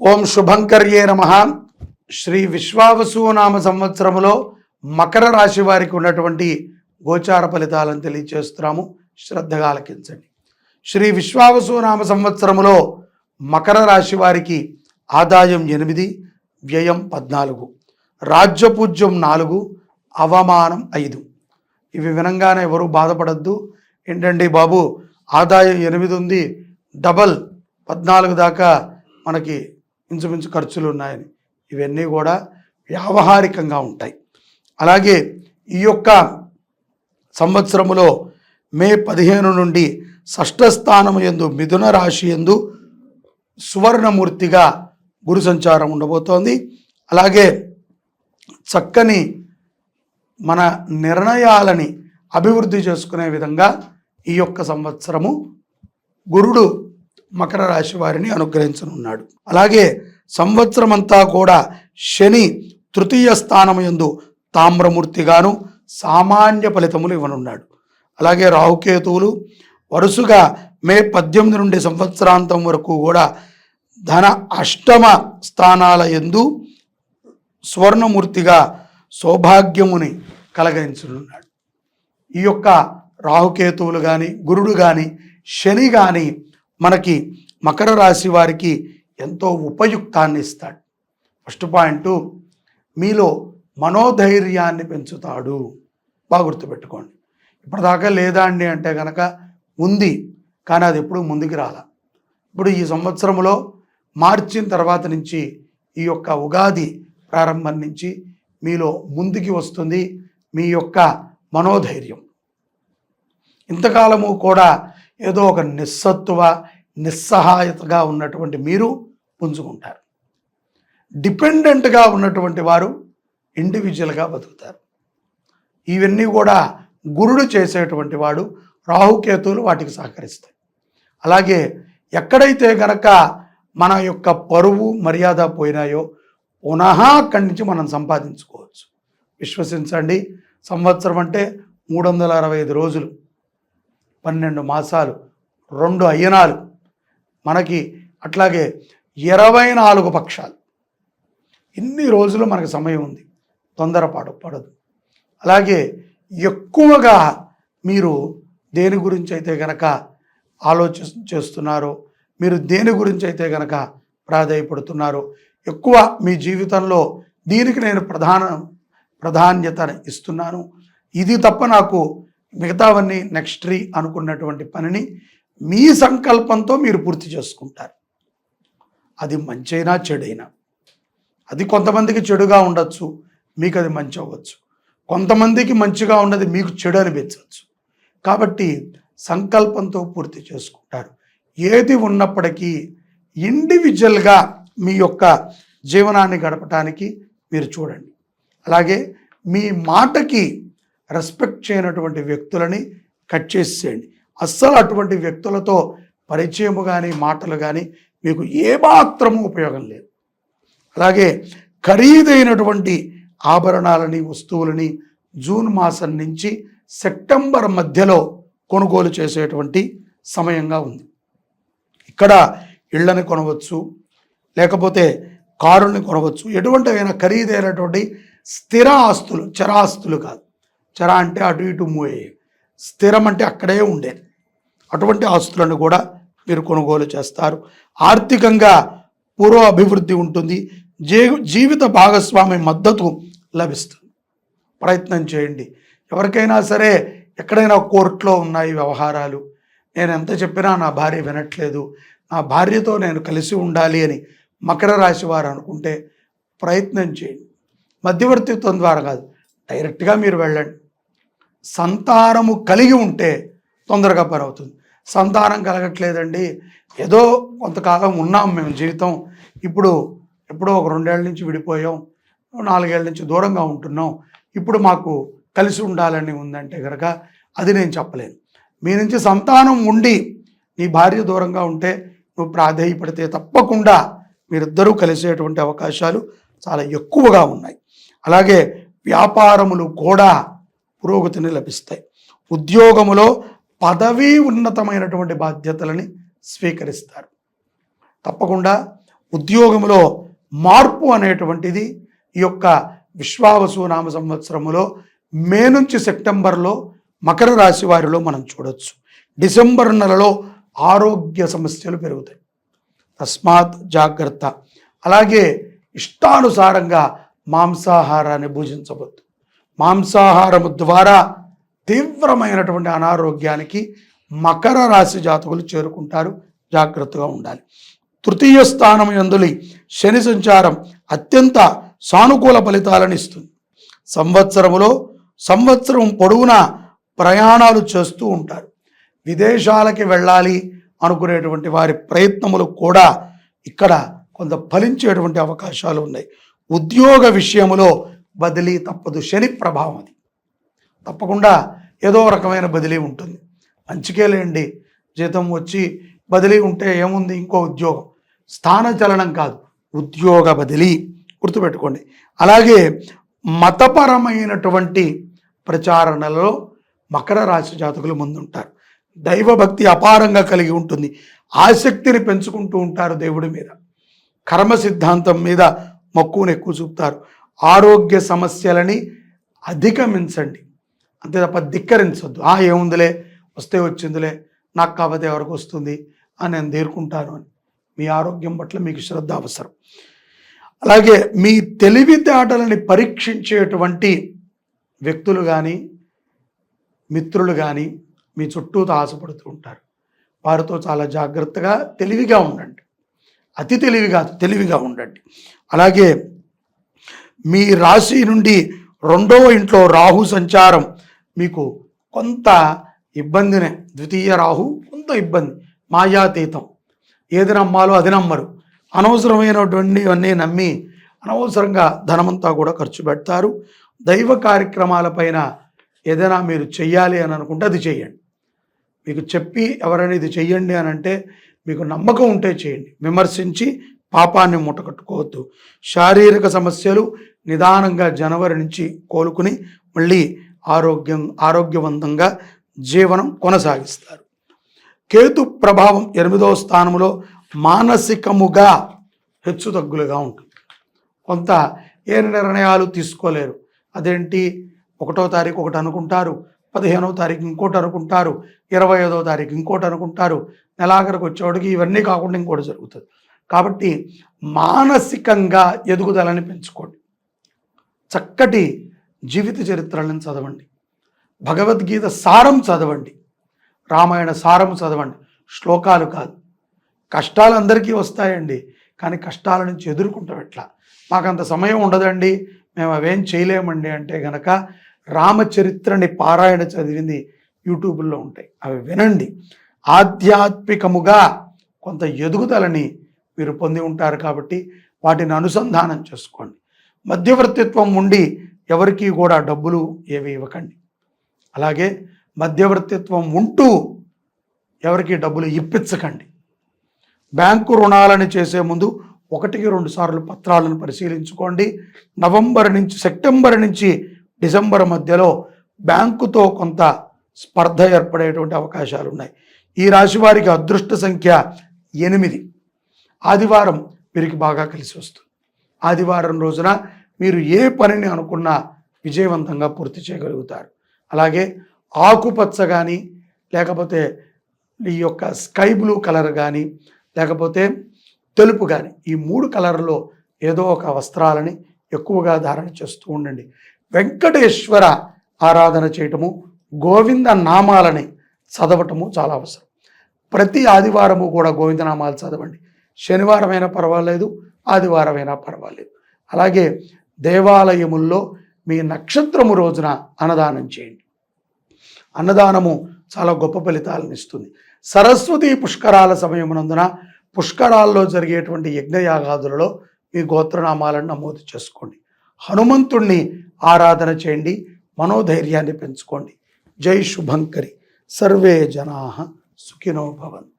ఓం శుభంకర్యే నమ. శ్రీ విశ్వావసు నామ సంవత్సరములో మకర రాశి వారికి ఉన్నటువంటి గోచార ఫలితాలను తెలియచేస్తున్నాము. శ్రద్ధగా ఆలకించండి శ్రీ విశ్వావసు నామ సంవత్సరములో మకర రాశి వారికి ఆదాయం ఎనిమిది వ్యయం పద్నాలుగు రాజ్యపూజ్యం నాలుగు అవమానం ఐదు. ఇవి వినంగానే ఎవరు బాధపడద్దు. ఏంటండి బాబు ఆదాయం ఎనిమిది ఉంది డబల్ పద్నాలుగు దాకా మనకి ఇంచుమించు ఖర్చులు ఉన్నాయని ఇవన్నీ కూడా వ్యావహారికంగా ఉంటాయి. అలాగే ఈ యొక్క సంవత్సరములో మే పదిహేను నుండి షష్ఠస్థానం ఎందు మిథున రాశి ఎందు సువర్ణమూర్తిగా గురు సంచారం ఉండబోతోంది. అలాగే చక్కని మన నిర్ణయాలని అభివృద్ధి చేసుకునే విధంగా ఈ యొక్క సంవత్సరము గురుడు మకర రాశి వారిని అనుగ్రహించనున్నాడు. అలాగే సంవత్సరం అంతా కూడా శని తృతీయ స్థానం యందు తామ్రమూర్తిగాను సామాన్య ఫలితములు ఇవ్వనున్నాడు. అలాగే రాహుకేతువులు వరుసగా మే పద్దెనిమిది నుండి సంవత్సరాంతం వరకు కూడా ధన అష్టమ స్థానాల ఎందు స్వర్ణమూర్తిగా సౌభాగ్యముని కలగరించనున్నాడు. ఈ యొక్క రాహుకేతువులు కానీ గురుడు కానీ శని కానీ మనకి మకర రాశి వారికి ఎంతో ఉపయుక్తాన్ని ఇస్తాడు. ఫస్ట్ పాయింట్ మీలో మనోధైర్యాన్ని పెంచుతాడు. బాగా గుర్తుపెట్టుకోండి. ఇప్పటిదాకా లేదా అండి అంటే కనుక ఉంది కానీ అది ఎప్పుడు ముందుకు రాల. ఇప్పుడు ఈ సంవత్సరంలో మార్చిన తర్వాత నుంచి ఈ యొక్క ఉగాది ప్రారంభం నుంచి మీలో ముందుకి వస్తుంది మీ యొక్క మనోధైర్యం. ఇంతకాలము కూడా ఏదో ఒక నిస్సత్తువ నిస్సహాయతగా ఉన్నటువంటి మీరు పుంజుకుంటారు. డిపెండెంట్గా ఉన్నటువంటి వారు ఇండివిజువల్గా బతుకుతారు. ఇవన్నీ కూడా గురుడు చేసేటువంటి వాడు రాహుకేతువులు వాటికి సహకరిస్తాయి. అలాగే ఎక్కడైతే గనక మన యొక్క పరువు మర్యాద పోయినాయో పునః అక్కడి నుంచి మనం సంపాదించుకోవచ్చు. విశ్వసించండి. సంవత్సరం అంటే మూడు వందల అరవై ఐదు రోజులు. పన్నెండు మాసాలు రెండు అయ్యనాలు. మనకి అట్లాగే ఇరవై నాలుగు పక్షాలు. ఇన్ని రోజులు మనకు సమయం ఉంది. తొందరపాటు పడదు. అలాగే ఎక్కువగా మీరు దేని గురించి అయితే గనక ఆలోచి చేస్తున్నారో మీరు దేని గురించి అయితే గనక ప్రాధాయపడుతున్నారో ఎక్కువ మీ జీవితంలో దీనికి నేను ప్రధాన ప్రాధాన్యత ఇస్తున్నాను. ఇది తప్ప నాకు మిగతావన్నీ నెక్స్ట్ ట్రీ అనుకున్నటువంటి పనిని మీ సంకల్పంతో మీరు పూర్తి చేసుకుంటారు. అది మంచైనా చెడైనా. అది కొంతమందికి చెడుగా ఉండొచ్చు మీకు అది మంచి అవ్వచ్చు. కొంతమందికి మంచిగా ఉన్నది మీకు చెడు అనిపించవచ్చు. కాబట్టి సంకల్పంతో పూర్తి చేసుకుంటారు. ఏది ఉన్నప్పటికీ ఇండివిజువల్గా మీ యొక్క జీవనాన్ని గడపటానికి మీరు చూడండి. అలాగే మీ మాటకి రెస్పెక్ట్ చేయనటువంటి వ్యక్తులని కట్ చేసేయండి. అస్సలు అటువంటి వ్యక్తులతో పరిచయము కానీ మాటలు కానీ మీకు ఏమాత్రము ఉపయోగం లేదు. అలాగే ఖరీదైనటువంటి ఆభరణాలని వస్తువులని జూన్ మాసం నుంచి సెప్టెంబర్ మధ్యలో కొనుగోలు చేసేటువంటి సమయంగా ఉంది. ఇక్కడ ఇళ్ళని కొనవచ్చు లేకపోతే కారుని కొనవచ్చు ఎటువంటి అయినా ఖరీదైనటువంటి స్థిర ఆస్తులు చరాస్తులు కాదు. చర అంటే అటు ఇటు మూవ్ స్థిరం అంటే అక్కడే ఉండేది అటువంటి ఆస్తులను కూడా మీరు కొనుగోలు చేస్తారు. ఆర్థికంగా పూర్వ అభివృద్ధి ఉంటుంది. జీ జీవిత భాగస్వామి మద్దతు లభిస్తుంది. ప్రయత్నం చేయండి. ఎవరికైనా సరే ఎక్కడైనా కోర్టులో ఉన్నాయి వ్యవహారాలు. నేను ఎంత చెప్పినా నా భార్య వినట్లేదు. నా భార్యతో నేను కలిసి ఉండాలి అని మకర రాశి వారు అనుకుంటే ప్రయత్నం చేయండి. మధ్యవర్తిత్వం ద్వారా కాదు డైరెక్ట్గా మీరు వెళ్ళండి. సంతానము కలిగి ఉంటే తొందరగా పని అవుతుంది సంతానం కలగట్లేదండి. ఏదో కొంతకాలం ఉన్నాం మేము జీవితం. ఇప్పుడు ఎప్పుడో ఒక రెండేళ్ళ నుంచి విడిపోయాం. నాలుగేళ్ళ నుంచి దూరంగా ఉంటున్నాం. ఇప్పుడు మాకు కలిసి ఉండాలని ఉందంటే కనుక అది నేను చెప్పలేను. మీ నుంచి సంతానం ఉండి నీ భార్య దూరంగా ఉంటే నువ్వు ప్రాధేయపడితే తప్పకుండా మీరిద్దరూ కలిసేటువంటి అవకాశాలు చాలా ఎక్కువగా ఉన్నాయి. అలాగే వ్యాపారములు కూడా పురోగతిని లభిస్తాయి. ఉద్యోగములో పదవీ ఉన్నతమైనటువంటి బాధ్యతలని స్వీకరిస్తారు. తప్పకుండా ఉద్యోగంలో మార్పు అనేటువంటిది ఈ యొక్క విశ్వావసు నామ సంవత్సరములో మే నుంచి సెప్టెంబర్లో మకర రాశి వారిలో మనం చూడొచ్చు. డిసెంబర్ నెలలో ఆరోగ్య సమస్యలు పెరుగుతాయి. తస్మాత్ జాగ్రత్త. అలాగే ఇష్టానుసారంగా మాంసాహారాన్ని భుజించవద్దు. మాంసాహారము ద్వారా తీవ్రమైనటువంటి అనారోగ్యానికి మకర రాశి జాతకులు చేరుకుంటారు. జాగ్రత్తగా ఉండాలి. తృతీయ స్థానం ఎందులి శని సంచారం అత్యంత సానుకూల ఫలితాలను ఇస్తుంది. సంవత్సరములో సంవత్సరం పొడవునా ప్రయాణాలు చేస్తూ ఉంటారు. విదేశాలకి వెళ్ళాలి అనుకునేటువంటి వారి ప్రయత్నములు కూడా ఇక్కడ కొంత ఫలించేటువంటి అవకాశాలు ఉన్నాయి. ఉద్యోగ విషయములో బదిలీ తప్పదు. శని ప్రభావం అది. తప్పకుండా ఏదో రకమైన బదిలీ ఉంటుంది. మంచికేలేండి జీతం వచ్చి బదిలీ ఉంటే ఏముంది? ఇంకో ఉద్యోగం. స్థానచలనం కాదు. ఉద్యోగ బదిలీ గుర్తుపెట్టుకోండి. అలాగే మతపరమైనటువంటి ప్రచారణలో మకర రాశి జాతకులు ముందుంటారు. దైవభక్తి అపారంగా కలిగి ఉంటుంది. ఆసక్తిని పెంచుకుంటూ ఉంటారు దేవుడి మీద. కర్మ సిద్ధాంతం మీద మక్కువను ఎక్కువ చూపుతారు. ఆరోగ్య సమస్యలని అధిగమించండి. అంతే తప్ప ధిక్కరించొద్దు. ఆ ఏముందిలే? వస్తే వచ్చిందిలే. నాకు కాకపోతే ఎవరికి వస్తుంది? అని నేను తీరుకుంటాను అని. మీ ఆరోగ్యం పట్ల మీకు శ్రద్ధ అవసరం. అలాగే మీ తెలివితేటలని పరీక్షించేటువంటి వ్యక్తులు కానీ మిత్రులు కానీ మీ చుట్టూ ఆశపడుతూ ఉంటారు. వారితో చాలా జాగ్రత్తగా తెలివిగా ఉండండి. అతి తెలివి కాదు తెలివిగా ఉండండి. అలాగే మీ రాశి నుండి రెండవ ఇంట్లో రాహు సంచారం. మీకు కొంత ఇబ్బందినే. ద్వితీయ రాహు కొంత ఇబ్బంది. మాయాతీతం. ఏది నమ్మాలో అది నమ్మరు. అనవసరమైనటువంటి అన్నీ నమ్మి అనవసరంగా ధనమంతా కూడా ఖర్చు పెడతారు. దైవ కార్యక్రమాలపైన ఏదైనా మీరు చెయ్యాలి అని అనుకుంటే అది చేయండి మీకు చెప్పి ఎవరైనా ఇది చెయ్యండి అని అంటే మీకు నమ్మకం ఉంటే చేయండి విమర్శించి పాపాన్ని మూటకట్టుకోవద్దు శారీరక సమస్యలు నిదానంగా జనవరి నుంచి కోలుకుని మళ్ళీ ఆరోగ్యం ఆరోగ్యవంతంగా జీవనం కొనసాగిస్తారు. కేతు ప్రభావం ఎనిమిదవ స్థానంలో మానసికముగా హెచ్చుతగ్గులుగా ఉంటుంది. కొంత ఏ నిర్ణయాలు తీసుకోలేరు. అదేంటి? ఒకటో తారీఖు ఒకటి అనుకుంటారు పదిహేనవ తారీఖు ఇంకోటి అనుకుంటారు ఇరవై ఐదవ తారీఖు ఇంకోటి అనుకుంటారు నెలాఖరికి వచ్చేవాడికి ఇవన్నీ కాకుండా ఇంకోటి జరుగుతుంది. కాబట్టి మానసికంగా ఎదుగుదలని పెంచుకోండి. చక్కటి జీవిత చరిత్రలను చదవండి. భగవద్గీత సారం చదవండి. రామాయణ సారం చదవండి. శ్లోకాలు కాదు. కష్టాలు అందరికీ వస్తాయండి. కానీ కష్టాల నుంచి ఎదుర్కొంటాం ఎట్లా? మాకంత సమయం ఉండదండి. మేము అవేం చేయలేమండి అంటే గనక రామచరిత్రని పారాయణ చదివింది యూట్యూబ్లో ఉంటాయి. అవి వినండి. ఆధ్యాత్మికముగా కొంత ఎదుగుదలని మీరు పొంది ఉంటారు కాబట్టి వాటిని అనుసంధానం చేసుకోండి. మధ్యవర్తిత్వం ఉండి ఎవరికి కూడా డబ్బులు ఏవి ఇవ్వకండి. అలాగే మధ్యవర్తిత్వం ఉంటూ ఎవరికి డబ్బులు ఇప్పించకండి. బ్యాంకు రుణాలను చేసే ముందు ఒకటికి రెండు సార్లు పత్రాలను పరిశీలించుకోండి. నవంబర్ నుంచి సెప్టెంబర్ నుంచి డిసెంబర్ మధ్యలో బ్యాంకుతో కొంత స్పర్ధ ఏర్పడేటువంటి అవకాశాలు ఉన్నాయి ఈ రాశి వారికి అదృష్ట సంఖ్య ఎనిమిది. ఆదివారం వీరికి బాగా కలిసి వస్తుంది. ఆదివారం రోజున మీరు ఏ పనిని అనుకున్నా విజయవంతంగా పూర్తి చేయగలుగుతారు. అలాగే ఆకుపచ్చ కానీ లేకపోతే ఈ యొక్క స్కై బ్లూ కలర్ కానీ లేకపోతే తెలుపు కానీ ఈ మూడు కలర్లో ఏదో ఒక వస్త్రాలని ఎక్కువగా ధారణ చేస్తూ ఉండండి. వెంకటేశ్వర ఆరాధన చేయటము గోవింద నామాలని చదవటము చాలా అవసరం. ప్రతి ఆదివారము కూడా గోవిందనామాలు చదవండి. శనివారం అయినా పర్వాలేదు ఆదివారం అయినా పర్వాలేదు. అలాగే దేవాలయముల్లో మీ నక్షత్రము రోజున అన్నదానం చేయండి. అన్నదానము చాలా గొప్ప ఫలితాలను ఇస్తుంది. సరస్వతి పుష్కరాల సమయమునందున పుష్కరాల్లో జరిగేటువంటి యజ్ఞయాగాదులలో మీ గోత్రనామాలను నమోదు చేసుకోండి. హనుమంతుణ్ణి ఆరాధన చేయండి మనోధైర్యాన్ని పెంచుకోండి. జై శుభంకరి. సర్వే జనా సుఖినో భవంతు.